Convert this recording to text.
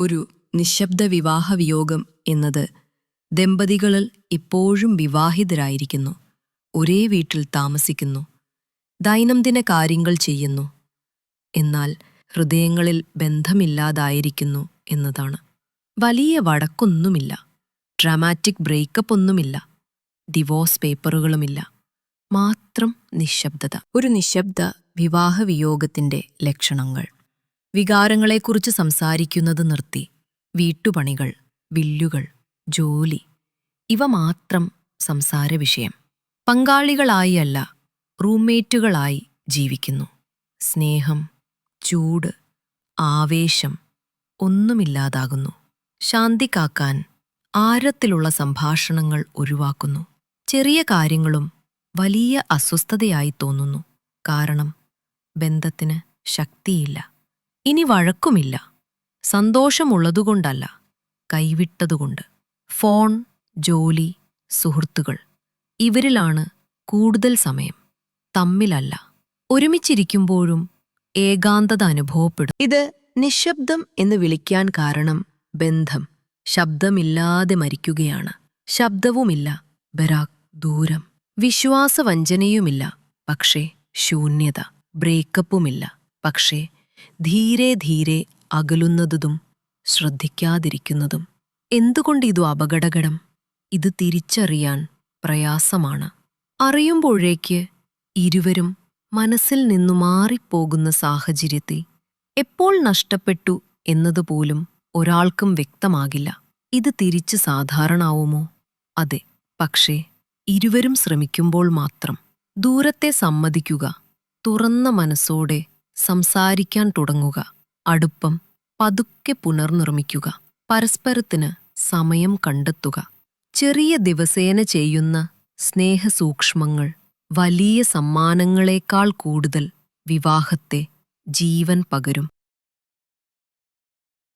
ഒരു നിശബ്ദ വിവാഹവിയോഗം എന്നത് ദമ്പതികളിൽ ഇപ്പോഴും വിവാഹിതരായിരിക്കുന്നു. ഒരേ വീട്ടിൽ താമസിക്കുന്നു. ദൈനംദിന കാര്യങ്ങൾ ചെയ്യുന്നു. എന്നാൽ ഹൃദയങ്ങളിൽ ബന്ധമില്ലാതായിരിക്കുന്നു എന്നതാണ്. വലിയ വടക്കൊന്നുമില്ല ഡ്രാമാറ്റിക് ബ്രേക്കപ്പ് ഒന്നുമില്ല. ഡിവോഴ്സ് പേപ്പറുകളുമില്ല. മാത്രം നിശബ്ദത. ഒരു നിശബ്ദ വിവാഹവിയോഗത്തിന്റെ ലക്ഷണങ്ങൾ. വികാരങ്ങളെക്കുറിച്ച് സംസാരിക്കുന്നത് നിർത്തി. വീട്ടുപണികൾ വില്ലുകൾ ജോലി ഇവ മാത്രം സംസാര വിഷയം പങ്കാളികളായി അല്ല റൂംമേറ്റുകളായി ജീവിക്കുന്നു. സ്നേഹം ചൂട് ആവേശം ഒന്നുമില്ലാതാകുന്നു. ശാന്തി കാക്കാൻ ആരത്തിലുള്ള സംഭാഷണങ്ങൾ ഒഴിവാക്കുന്നു. ചെറിയ കാര്യങ്ങളും വലിയ അസ്വസ്ഥതയായി തോന്നുന്നു. കാരണം ബന്ധത്തിന് ശക്തിയില്ല. ഇനി വഴക്കുമില്ല. സന്തോഷമുള്ളതുകൊണ്ടല്ല. കൈവിട്ടതുകൊണ്ട്. ഫോൺ ജോലി സുഹൃത്തുക്കൾ. ഇവരിലാണ് കൂടുതൽ സമയം. തമ്മിലല്ല. ഒരുമിച്ചിരിക്കുമ്പോഴും ഏകാന്തത അനുഭവപ്പെടും. ഇത് നിശബ്ദം എന്ന് വിളിക്കാൻ കാരണം ബന്ധം. ശബ്ദമില്ലാതെ മരിക്കുകയാണ്. ശബ്ദവുമില്ല. ബരാക് ദൂരം. വിശ്വാസവഞ്ചനയുമില്ല. പക്ഷേ ശൂന്യത. ബ്രേക്കപ്പുമില്ല. പക്ഷേ ധീരെ ധീരെ അകലുന്നതും ശ്രദ്ധിക്കാതിരിക്കുന്നതും. എന്തുകൊണ്ട് ഇതു അപകടകടം ഇത് തിരിച്ചറിയാൻ പ്രയാസമാണ്. അറിയുമ്പോഴേക്ക് ഇരുവരും മനസ്സിൽ നിന്നു മാറിപ്പോകുന്ന സാഹചര്യത്തെ എപ്പോൾ നഷ്ടപ്പെട്ടു എന്നതുപോലും ഒരാൾക്കും വ്യക്തമാകില്ല. ഇത് തിരിച്ച് സാധാരണാവുമോ? അതെ പക്ഷേ ഇരുവരും ശ്രമിക്കുമ്പോൾ മാത്രം ദൂരത്തെ സമ്മതിക്കുക തുറന്ന മനസ്സോടെ സംസാരിക്കാൻ തുടങ്ങുക. അടുപ്പം പതുക്കെ പുനർനിർമ്മിക്കുക. പരസ്പരത്തിന് സമയം കണ്ടെത്തുക. ചെറിയ ദിവസേന ചെയ്യുന്ന സ്നേഹസൂക്ഷ്മങ്ങൾ വലിയ സമ്മാനങ്ങളേക്കാൾ കൂടുതൽ വിവാഹത്തെ ജീവൻ പകരും.